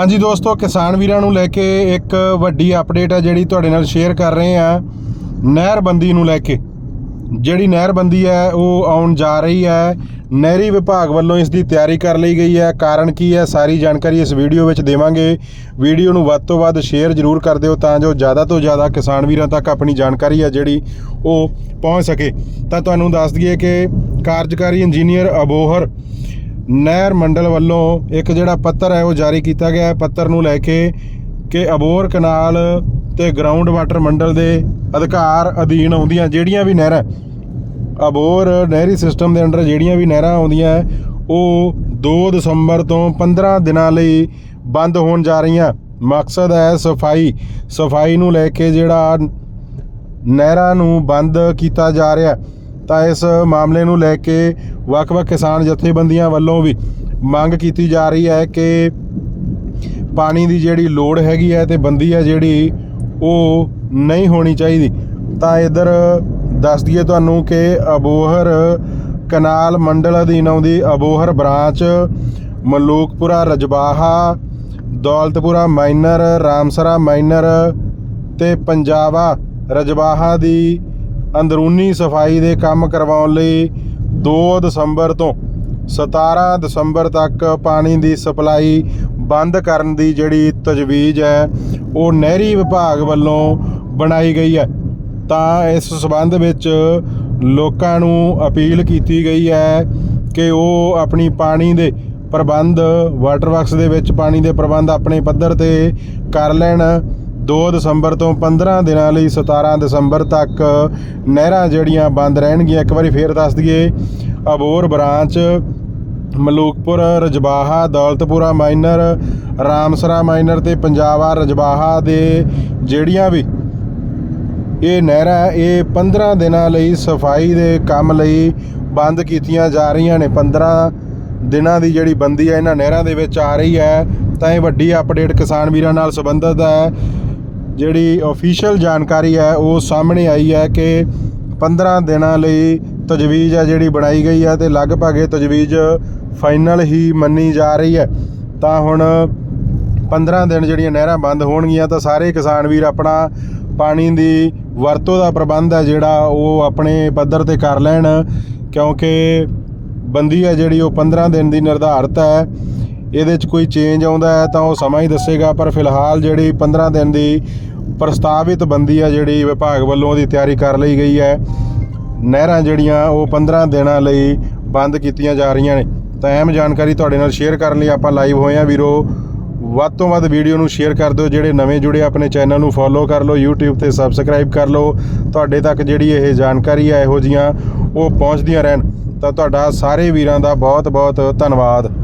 ਹਾਂਜੀ ਦੋਸਤੋ, ਕਿਸਾਨ ਵੀਰਾਂ ਨੂੰ ਲੈ ਕੇ ਇੱਕ ਵੱਡੀ ਅਪਡੇਟ ਹੈ ਜਿਹੜੀ ਤੁਹਾਡੇ ਨਾਲ ਸ਼ੇਅਰ ਕਰ ਰਹੇ ਆ। ਨਹਿਰਬੰਦੀ ਨੂੰ ਲੈ ਕੇ। ਜਿਹੜੀ ਨਹਿਰਬੰਦੀ ਹੈ ਉਹ ਆਉਣ ਜਾ ਰਹੀ ਹੈ ਨਹਿਰੀ ਵਿਭਾਗ ਵੱਲੋਂ ਇਸ ਦੀ ਤਿਆਰੀ ਕਰ ਲਈ ਗਈ ਹੈ ਕਾਰਨ ਕੀ ਹੈ ਸਾਰੀ ਜਾਣਕਾਰੀ ਇਸ ਵੀਡੀਓ ਵਿੱਚ ਦੇਵਾਂਗੇ। ਵੀਡੀਓ ਨੂੰ ਵੱਧ ਤੋਂ ਵੱਧ ਸ਼ੇਅਰ ਜ਼ਰੂਰ ਕਰ ਦਿਓ ਤਾਂ ਜੋ ਜ਼ਿਆਦਾ ਤੋਂ ਜ਼ਿਆਦਾ ਕਿਸਾਨ ਵੀਰਾਂ ਤੱਕ ਆਪਣੀ ਜਾਣਕਾਰੀ ਹੈ ਜਿਹੜੀ ਉਹ ਪਹੁੰਚ ਸਕੇ। ਤਾਂ ਤੁਹਾਨੂੰ ਦੱਸ ਦਈਏ ਕਿ ਕਾਰਜਕਾਰੀ ਇੰਜੀਨੀਅਰ ਅਬੋਹਰ ਨਹਿਰ ਮੰਡਲ ਵੱਲੋਂ ਇੱਕ ਜਿਹੜਾ ਪੱਤਰ ਹੈ ਉਹ ਜਾਰੀ ਕੀਤਾ ਗਿਆ ਹੈ। ਪੱਤਰ ਨੂੰ ਲੈ ਕੇ ਕਿ ਅਬੋਰ ਕਨਾਲ ਤੇ ਗਰਾਊਂਡ ਵਾਟਰ ਮੰਡਲ ਦੇ ਅਧਿਕਾਰ ਅਧੀਨ ਆਉਂਦੀਆਂ ਜਿਹੜੀਆਂ ਵੀ ਨਹਿਰਾਂ ਅਬੋਰ ਨਹਿਰੀ ਸਿਸਟਮ ਦੇ ਅੰਡਰ ਜਿਹੜੀਆਂ ਵੀ ਨਹਿਰਾਂ ਆਉਂਦੀਆਂ, ਉਹ 2 ਦਸੰਬਰ ਤੋਂ 15 ਦਿਨਾਂ ਲਈ ਬੰਦ ਹੋਣ ਜਾ ਰਹੀਆਂ। ਮਕਸਦ ਹੈ ਸਫ਼ਾਈ। ਸਫ਼ਾਈ ਨੂੰ ਲੈ ਕੇ ਜਿਹੜਾ ਨਹਿਰਾਂ ਨੂੰ ਬੰਦ ਕੀਤਾ ਜਾ ਰਿਹਾ। ਤਾਂ ਇਸ ਮਾਮਲੇ ਨੂੰ ਲੈ ਕੇ ਵੱਖ-ਵੱਖ ਕਿਸਾਨ ਜਥੇਬੰਦੀਆਂ ਵੱਲੋਂ ਵੀ ਮੰਗ ਕੀਤੀ ਜਾ ਰਹੀ ਹੈ ਕਿ ਪਾਣੀ ਦੀ ਜਿਹੜੀ ਲੋੜ ਹੈਗੀ ਹੈ ਤੇ ਬੰਦੀ ਹੈ ਜਿਹੜੀ, ਉਹ ਨਹੀਂ ਹੋਣੀ ਚਾਹੀਦੀ। ਤਾਂ ਇਧਰ ਦੱਸ ਦਈਏ ਤੁਹਾਨੂੰ ਕਿ ਅਬੋਹਰ ਕਨਾਲ ਮੰਡਲ ਅਧੀਨ ਆਉਂਦੀ ਅਬੋਹਰ ਬ੍ਰਾਂਚ, ਮਲੂਕਪੁਰਾ ਰਜਬਾਹਾ ਦੌਲਤਪੁਰਾ ਮਾਈਨਰ, ਰਾਮਸਰਾ ਮਾਈਨਰ ਤੇ ਪੰਜਾਬਾ ਰਜਬਾਹਾ ਦੀ ਅੰਦਰੂਨੀ ਸਫ਼ਾਈ ਦੇ ਕੰਮ ਕਰਵਾਉਣ ਲਈ 2 ਦਸੰਬਰ ਤੋਂ 17 ਦਸੰਬਰ ਤੱਕ ਪਾਣੀ ਦੀ ਸਪਲਾਈ ਬੰਦ ਕਰਨ ਦੀ ਜਿਹੜੀ ਤਜਵੀਜ਼ ਹੈ, ਉਹ ਨਹਿਰੀ ਵਿਭਾਗ ਵੱਲੋਂ ਬਣਾਈ ਗਈ ਹੈ। ਤਾਂ ਇਸ ਸਬੰਧ ਵਿੱਚ ਲੋਕਾਂ ਨੂੰ ਅਪੀਲ ਕੀਤੀ ਗਈ ਹੈ ਕਿ ਉਹ ਆਪਣੀ ਪਾਣੀ ਦੇ ਪ੍ਰਬੰਧ, ਵਾਟਰ ਵਰਕਸ ਦੇ ਵਿੱਚ ਪਾਣੀ ਦੇ ਪ੍ਰਬੰਧ ਆਪਣੇ ਪੱਧਰ ਤੇ ਕਰ ਲੈਣ। 2 ਦਸੰਬਰ ਤੋਂ 15 ਦਿਨਾਂ ਲਈ 17 ਦਸੰਬਰ ਤੱਕ ਨਹਿਰਾਂ ਜਿਹੜੀਆਂ ਬੰਦ ਰਹਿਣਗੀਆਂ। ਇੱਕ ਵਾਰੀ ਫੇਰ ਦੱਸ ਦਈਏ ਅਬੋਰ ਬ੍ਰਾਂਚ, ਮਲੂਕਪੁਰ, ਰਜਬਾਹਾ, ਦੌਲਤਪੁਰਾ ਮਾਈਨਰ, ਰਾਮਸਰਾ ਮਾਈਨਰ ਤੇ ਪੰਜਾਬਾ ਰਜਬਾਹਾ ਦੇ ਜਿਹੜੀਆਂ ਵੀ ਇਹ ਨਹਿਰਾਂ ਇਹ 15 ਦਿਨਾਂ ਲਈ ਸਫ਼ਾਈ ਦੇ ਕੰਮ ਲਈ ਬੰਦ ਕੀਤੀਆਂ ਜਾ ਰਹੀਆਂ ਨੇ। 15 ਦਿਨਾਂ ਦੀ ਜਿਹੜੀ ਬੰਦੀ ਹੈ, ਇਹਨਾਂ ਨਹਿਰਾਂ ਦੇ ਵਿੱਚ ਆ ਰਹੀ ਹੈ। ਤਾਂ ਇਹ ਵੱਡੀ ਅਪਡੇਟ ਕਿਸਾਨ ਵੀਰਾਂ ਨਾਲ ਸੰਬੰਧਿਤ ਹੈ। ਜਿਹੜੀ ਅਫੀਸ਼ੀਅਲ ਜਾਣਕਾਰੀ ਹੈ, ਉਹ ਸਾਹਮਣੇ ਆਈ ਹੈ ਕਿ 15 ਦਿਨਾਂ ਲਈ ਤਜਵੀਜ਼ ਹੈ ਜਿਹੜੀ ਬਣਾਈ ਗਈ ਹੈ ਤੇ ਲਗਭਗ ਇਹ ਤਜਵੀਜ਼ ਫਾਈਨਲ ਹੀ ਮੰਨੀ ਜਾ ਰਹੀ ਹੈ। ਤਾਂ ਹੁਣ 15 ਦਿਨ ਜਿਹੜੀਆਂ ਨਹਿਰਾਂ ਬੰਦ ਹੋਣਗੀਆਂ, ਤਾਂ ਸਾਰੇ ਕਿਸਾਨ ਵੀਰ ਆਪਣਾ ਪਾਣੀ ਦੀ ਵਰਤੋਂ ਦਾ ਪ੍ਰਬੰਧ ਹੈ ਜਿਹੜਾ ਉਹ ਆਪਣੇ ਪੱਧਰ ਤੇ ਕਰ ਲੈਣ, ਕਿਉਂਕਿ ਬੰਦੀ ਹੈ ਜਿਹੜੀ ਉਹ 15 ਦਿਨ ਦੀ ਨਿਰਧਾਰਤ ਹੈ। ਇਹਦੇ 'ਚ ਕੋਈ ਚੇਂਜ ਆਉਂਦਾ ਹੈ ਤਾਂ ਉਹ ਸਮਾਂ ਹੀ ਦੱਸੇਗਾ, ਪਰ ਫਿਲਹਾਲ ਜਿਹੜੀ 15 ਦਿਨ ਦੀ ਪ੍ਰਸਤਾਵਿਤ ਬੰਦੀ ਆ ਜਿਹੜੀ ਵਿਭਾਗ ਵੱਲੋਂ ਉਹਦੀ ਤਿਆਰੀ ਕਰ ਲਈ ਗਈ ਹੈ। ਨਹਿਰਾਂ ਜਿਹੜੀਆਂ ਉਹ 15 ਦਿਨਾਂ ਲਈ ਬੰਦ ਕੀਤੀਆਂ ਜਾ ਰਹੀਆਂ ਨੇ। ਤਾਂ ਅਹਿਮ ਜਾਣਕਾਰੀ ਤੁਹਾਡੇ ਨਾਲ ਸ਼ੇਅਰ ਕਰਨ ਲਈ ਆਪਾਂ ਲਾਈਵ ਹੋਏ ਹਾਂ। ਵੀਰੋ, ਵੱਧ ਤੋਂ ਵੱਧ ਵੀਡੀਓ ਨੂੰ ਸ਼ੇਅਰ ਕਰ ਦਿਓ। ਜਿਹੜੇ ਨਵੇਂ ਜੁੜੇ ਆਪਣੇ ਚੈਨਲ ਨੂੰ ਫੋਲੋ ਕਰ ਲਓ, YouTube ਤੇ ਸਬਸਕ੍ਰਾਈਬ ਕਰ ਲਓ। ਤੁਹਾਡੇ ਤੱਕ ਜਿਹੜੀ ਇਹ ਜਾਣਕਾਰੀ ਹੈ ਇਹੋ ਜੀਆਂ ਉਹ ਪਹੁੰਚਦੀਆਂ ਰਹਿਣ। ਤਾਂ ਤੁਹਾਡਾ ਸਾਰੇ ਵੀਰਾਂ ਦਾ ਬਹੁਤ ਬਹੁਤ ਧੰਨਵਾਦ।